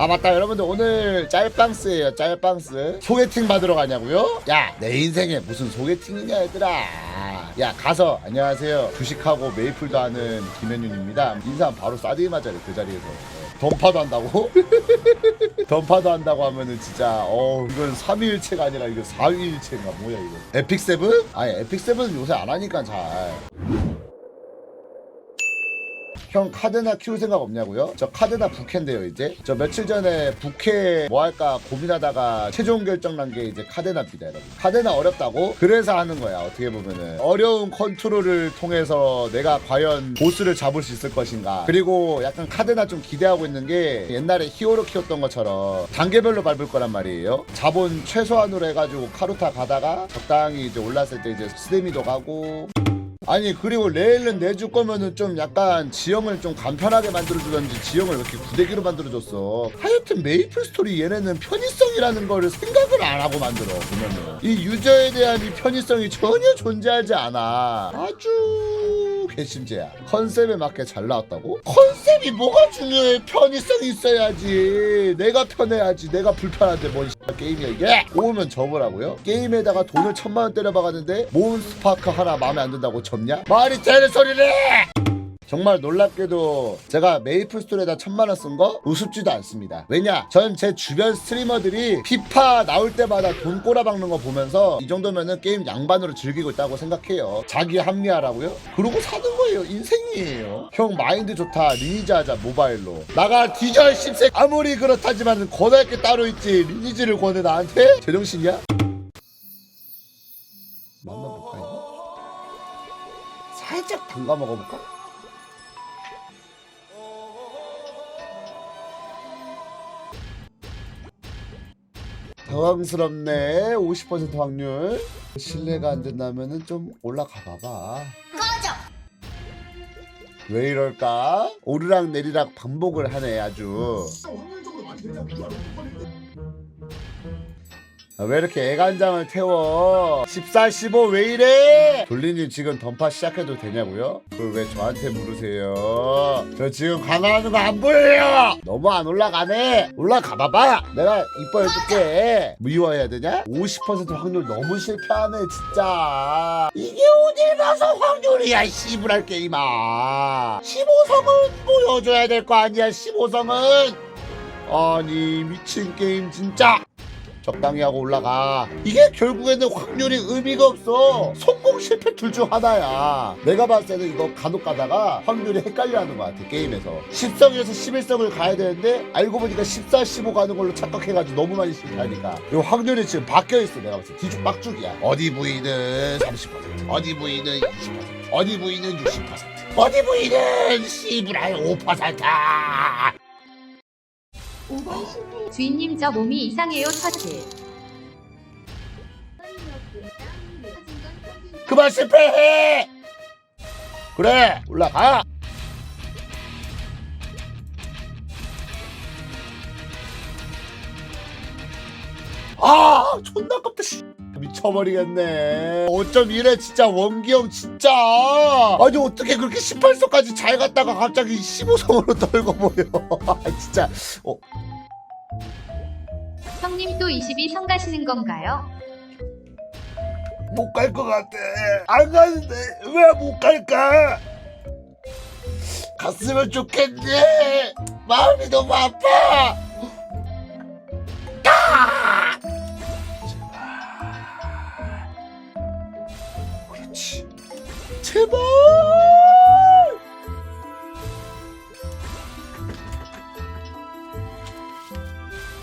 아 맞다. 여러분들 오늘 짤방스예요 짤방스. 소개팅 받으러 가냐고요? 야 내 인생에 무슨 소개팅이냐 얘들아. 야 가서 안녕하세요. 주식하고 메이플도 하는 김현윤입니다. 인사 바로 싸대기 맞아요 그 자리에서. 던파도 한다고? 던파도 한다고 하면은 진짜 어 이건 3위일체가 아니라 이거 4위일체인가 뭐야 이거. 에픽 세븐? 아니 에픽 세븐은 요새 안 하니까 잘 형 카드나 키울 생각 없냐고요? 저 카드나 부캐인데요 이제. 저 며칠 전에 부캐 뭐 할까 고민하다가 최종 결정 난 게 이제 카데나입니다 여러분. 카데나 어렵다고? 그래서 하는 거야 어떻게 보면은. 어려운 컨트롤을 통해서 내가 과연 보스를 잡을 수 있을 것인가. 그리고 약간 카데나 좀 기대하고 있는 게 옛날에 히어로 키웠던 것처럼 단계별로 밟을 거란 말이에요. 자본 최소한으로 해가지고 카루타 가다가 적당히 이제 올랐을 때 이제 스데미도 가고 아니 그리고 레일은 내줄 거면은 좀 약간 지형을 좀 간편하게 만들어주던지 지형을 왜 이렇게 구대기로 만들어줬어. 하여튼 메이플 스토리 얘네는 편의성이라는 거를 생각을 안 하고 만들어 보면은. 이 유저에 대한 이 편의성이 전혀 존재하지 않아. 아주 개심제야 컨셉에 맞게 잘 나왔다고? 컨셉이 뭐가 중요해 편의성이 있어야지 내가 편해야지 내가 불편한데 뭔 게임이야 이게 오면 접으라고요? 게임에다가 돈을 천만 원 때려 박았는데 몬스파크 하나 마음에 안 든다고 접냐? 말이 되는 소리를 해! 정말 놀랍게도 제가 메이플 스토리에다 천만 원 쓴 거 우습지도 않습니다. 왜냐? 전 제 주변 스트리머들이 피파 나올 때마다 돈 꼬라박는 거 보면서 이 정도면은 게임 양반으로 즐기고 있다고 생각해요. 자기 합리화라고요? 그러고 사는 거예요. 인생이에요. 형 마인드 좋다. 리니지 하자 모바일로. 나가 뒤져 씹새 아무리 그렇다지만 권할 게 따로 있지. 리니지를 권해 나한테? 제정신이야? 만나볼까 이거? 살짝 담가 먹어볼까? 당황스럽네. 50% 확률. 신뢰가 안 된다면은 좀 올라가 봐봐. 꺼져. 왜 이럴까? 오르락 내리락 반복을 하네 아주. 아, 왜 이렇게 애간장을 태워? 14, 15 왜 이래? 돌리님 지금 던파 시작해도 되냐고요? 그걸 왜 저한테 물으세요? 저 지금 강화하는 거 안 보여요! 너무 안 올라가네? 올라가 봐봐! 내가 이뻐해줄게. 미워해야 되냐? 50% 확률 너무 실패하네 진짜. 이게 어딜 가서 확률이야 씨부랄 게임아. 15성은 보여줘야 될 거 아니야 15성은. 아니 미친 게임 진짜 적당히 하고 올라가. 이게 결국에는 확률이 의미가 없어. 성공 실패 둘 중 하나야. 내가 봤을 때는 이거 간혹 가다가 확률이 헷갈려 하는 것 같아 게임에서. 10성에서 11성을 가야 되는데 알고 보니까 14, 15 가는 걸로 착각해가지고 너무 많이 실패하니까. 이 확률이 지금 바뀌어있어 내가 봤을 때. 뒤죽 빡죽이야. 어디 부위는 30% 어디 부위는 20% 어디 부위는 60% 어디 부위는 씨부랄 5% 주인님 저 몸이 이상해요 터트 그만 실패해! 그래, 올라가! 아, 존나 아깝다, 씨. 미쳐버리겠네. 어쩜 이래, 진짜, 원기 형, 진짜. 아니, 어떻게 그렇게 18성까지 잘 갔다가 갑자기 15성으로 떨고 보여. 아, 진짜. 어, 형님 또 22성 가시는 건가요? 못 갈 것 같아. 안 가는데 왜 못 갈까? 갔으면 좋겠네. 마음이 너무 아파. 제발.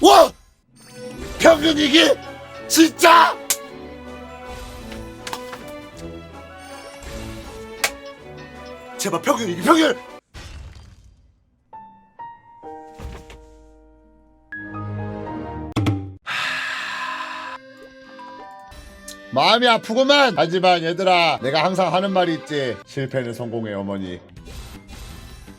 와! 평균 이기 진짜! 제발 평균 이기 평균 마음이 아프구만 하지만 얘들아 내가 항상 하는 말이 있지 실패는 성공의 어머니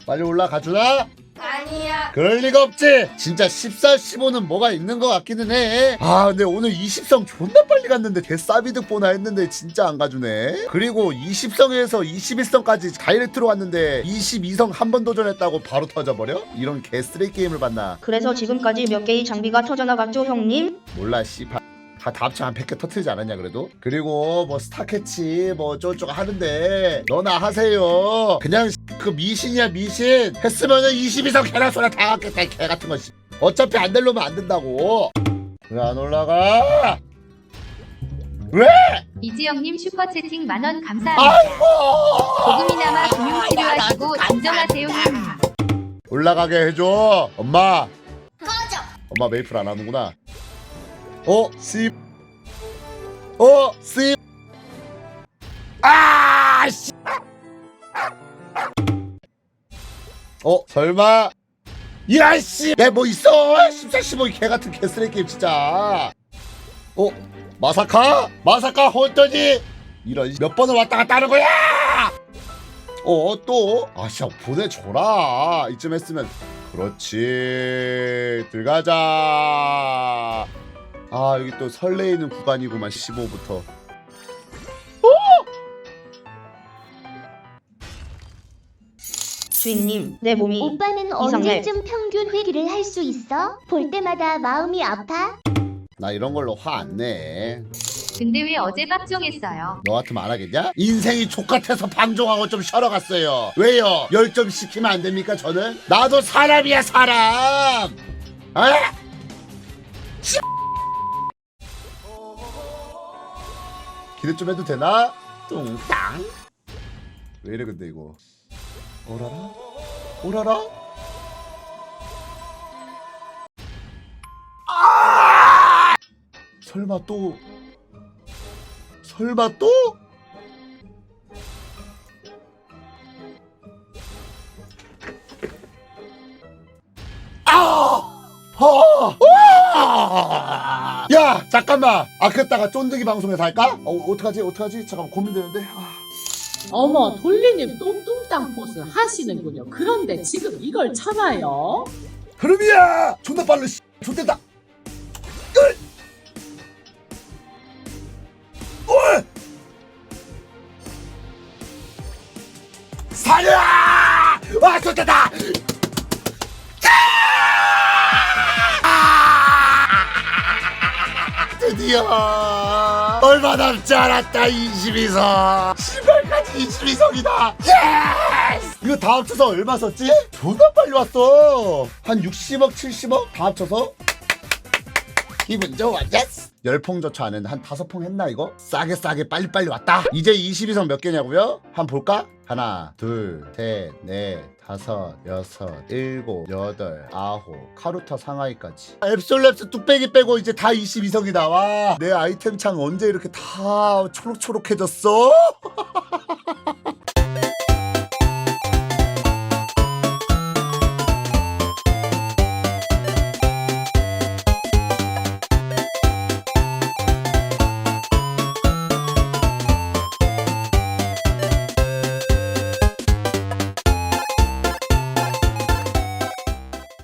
빨리 올라가 주나? 아니야. 그럴 리가 없지. 진짜 14, 15는 뭐가 있는 것 같기는 해. 아, 근데 오늘 20성 존나 빨리 갔는데 개싸비득 보나 했는데 진짜 안 가주네. 그리고 20성에서 21성까지 다이렉트로 왔는데 22성 한 번 도전했다고 바로 터져버려? 이런 개쓰레기 게임을 봤나? 그래서 지금까지 몇 개의 장비가 터져나갔죠 형님? 몰라, 씨발. 다, 다 합쳐 한 100개 터트리지 않았냐 그래도? 그리고 뭐 스타캐치 뭐 어쩌고저쩌고 하는데 너나 하세요 그냥 그 미신이야 미신 했으면은 22성 개나 소리 다 갖겠다 이개 같은 거 씨. 어차피 안 되려면 안 된다고 왜 안 올라가? 왜? 이지영님 슈퍼채팅 만원 감사합니다. 아이고 조금이나마 금융치료하시고 안정하세요. 님. 올라가게 해줘 엄마 엄마 메이플 안 하는구나 어? 씹 어? 씹 아! 씨! 어? 설마 야씨 야뭐 있어 14, 15 개같은 개쓰레기 게임 진짜 어? 마사카? 마사카 혼떠니? 이런 몇 번을 왔다 갔다 하는 거야 어 또? 아 진짜 보내줘라 이쯤 했으면 그렇지 들어가자 아 여기 또 설레이는 구간이구만 15부터 주인님 내 몸이 오빠는 이상해. 언제쯤 평균 회귀를 할 수 있어? 볼 때마다 마음이 아파? 나 이런 걸로 화 안 내. 근데 왜 어제 박정했어요? 너 같으면 안 하겠냐? 인생이 족같아서 방종하고 좀 쉬러 갔어요. 왜요? 열좀 시키면 안 됩니까 저는? 나도 사람이야 사람. 어? 기대 좀 해도 되나? 뚱땅. 왜 이래 근데 이거? 오라라? 오라라? 아! 설마 또 설마 또? 아! 아! 아! 야 잠깐만 아꼈다가 쫀득이 방송에서 할까? 어 어떡하지 어떡하지 잠깐 고민되는데 아. 어머 돌리님 똥뚱땅 포스 하시는군요. 그런데 지금 이걸 참아요? 흐름이야 존나 빨라 씨! 어이! 살려 와 존대다 드디어 얼마 남지 않았다 22성 10월까지 22성이다. 예스! 이거 다 합쳐서 얼마 썼지? 존나 빨리 왔어. 한 60억 70억? 다 합쳐서 기분 좋아. 예스! 열풍조차 안 했는데 한 다섯 풍 했나 이거? 싸게 싸게 빨리빨리 왔다. 이제 22성 몇 개냐고요? 한번 볼까? 하나 둘 셋 넷 다섯 여섯 일곱 여덟 아홉 카루타 상하이까지 앱솔랩스 뚝배기 빼고 이제 다 22성이 나와 내 아이템 창 언제 이렇게 다 초록초록해졌어?